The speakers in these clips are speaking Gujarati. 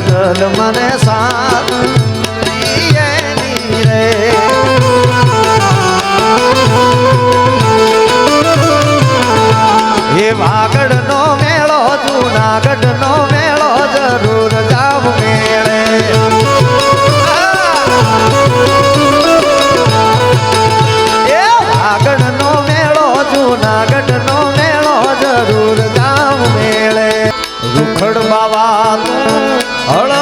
નજલ મને સાથ રે. એ વાગડનો મેળો, જૂનાગઢનો મેળો, જરૂર જાવ મેળે. એ વાગડનો મેળો, જૂનાગઢનો મેળો, જરૂર જાવ મેળે. રૂખડ બાવા તું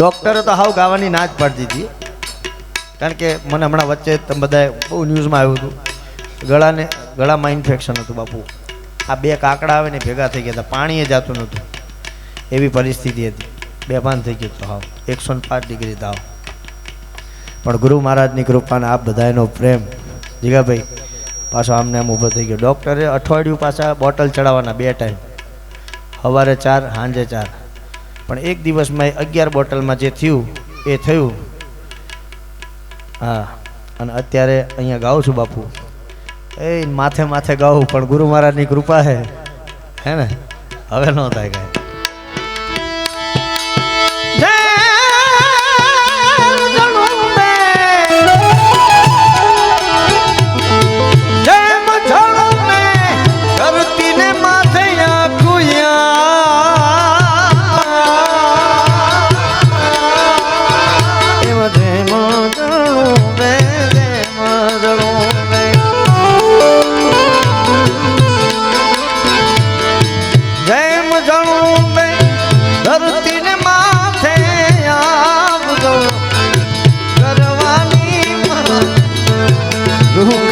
ડોક્ટરે તો હાવ ગાવાની ના જ પાડી દીધી. કારણ કે મને હમણાં વચ્ચે તમે બધાએ બહુ ન્યૂઝમાં આવ્યું હતું. ગળાને, ગળામાં ઇન્ફેક્શન હતું બાપુ. આ બે કાકડા આવે ને ભેગા થઈ ગયા હતા. પાણીએ જતું નહોતું. એવી પરિસ્થિતિ હતી. બેભાન થઈ ગયું તો હાવ. એકસો ને પાંચ ડિગ્રી તાવ. પણ ગુરુ મહારાજની કૃપાને આપ બધાનો પ્રેમ. જીગાભાઈ, પાછો આમને આમ ઊભો થઈ ગયો. ડૉક્ટરે અઠવાડિયું પાછા બોટલ ચડાવવાના બે ટાઈમ સવારે ચાર, સાંજે ચાર. પણ એક દિવસમાં એ અગિયાર બોટલમાં જે થયું, એ થયું. હા, અને અત્યારે અહીંયા ગાઉં છું બાપુ. એ માથે માથે ગાઉં, પણ ગુરુ મહારાજની કૃપા છે હે ને? હવે ન થાય કાંઈ. રૂખડ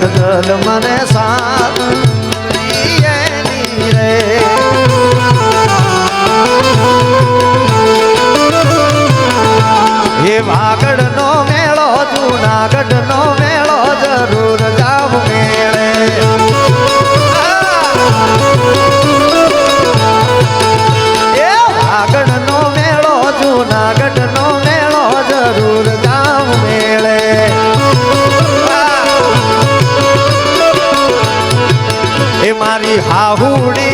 ગલ મને સા हाहुड़े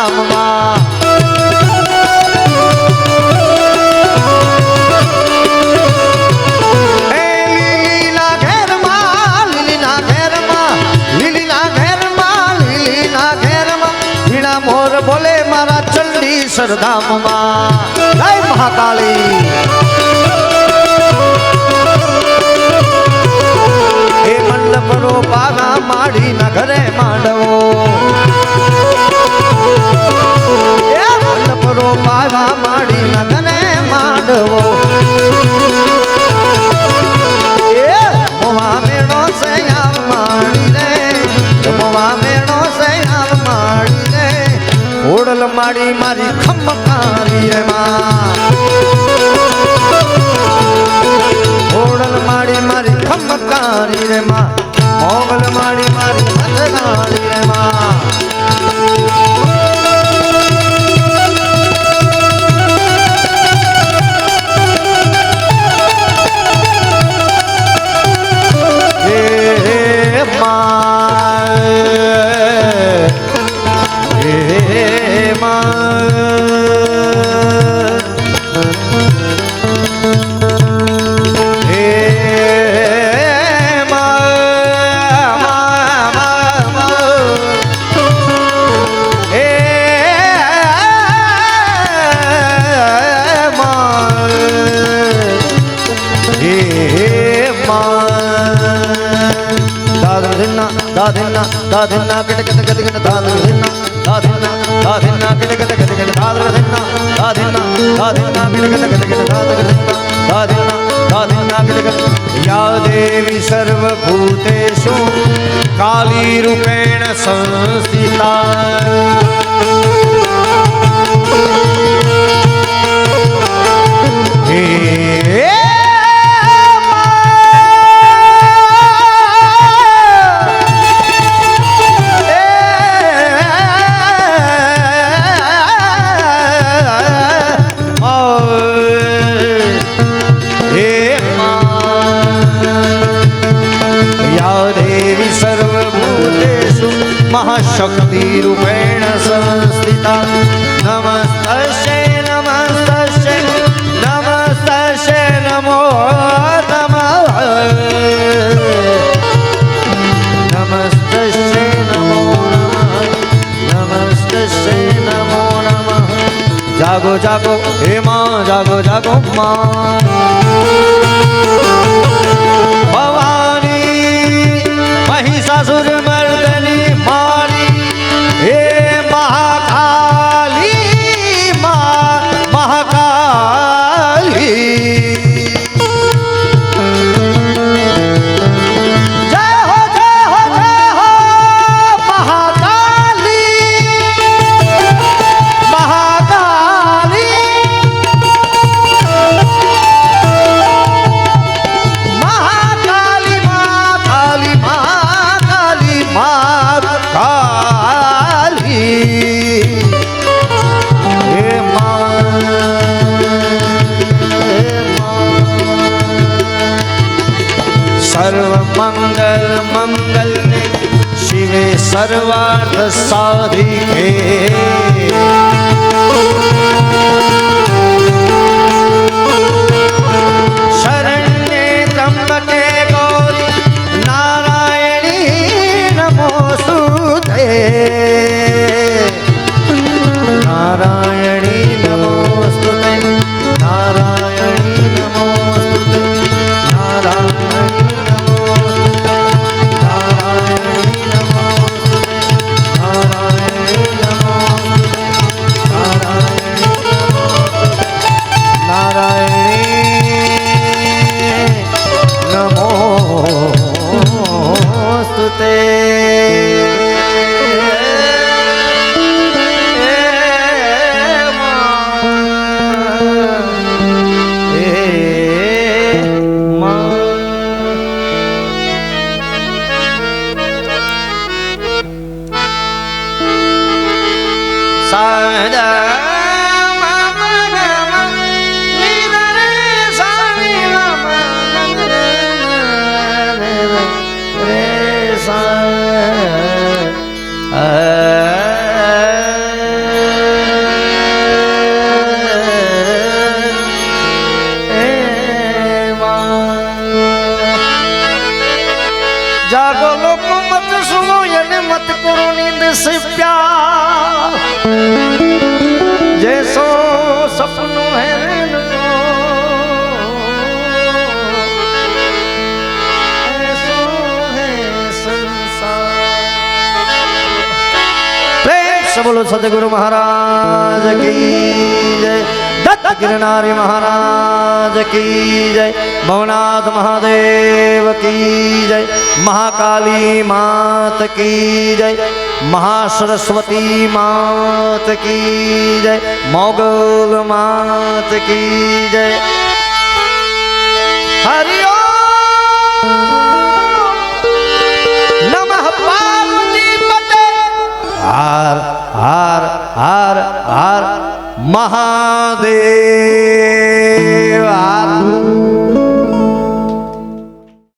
ધામમાં બોલે મારા ચંડી સરધામમાં જય મહાકાળી એ મંડપરો માડી ના ઘરે માંડવો. વાપરો પાવા માડી નગને માંડવો. એ, મોવા મેળો સૈયાર માડી રે મોવા મેળો સૈયાર માડી રે ઓડલ માડી મારી ખમકારી રે માં. ઓડલ માડી મારી ખમકારી રે માં. યા દેવી સર્વભૂતેષુ કાલી રૂપેણ સંસ્થિતા હે জাগো জাগো হে মা জাগো জাগো মা। સર્વાર્થ સાધિકે શરણ્યે ત્રંબકે ગૌરી નારાયણી નમોસ્તુતે નારાયણી Jago lupa સુનો એને મત કરો નીંદ સિપ્યા જૈસો સપનું હે બોલો સદગુરુ મહારાજ કી જય દત્ત ગિરનારી મહારાજ કી જય ભવનાથ મહાદેવ કી મહાકાલી માત કી જય મહાસરસ્વતી માત કી જય મોગલ માત કી જય હરિયો હાર હાર હાર હાર મહાદેવ હાર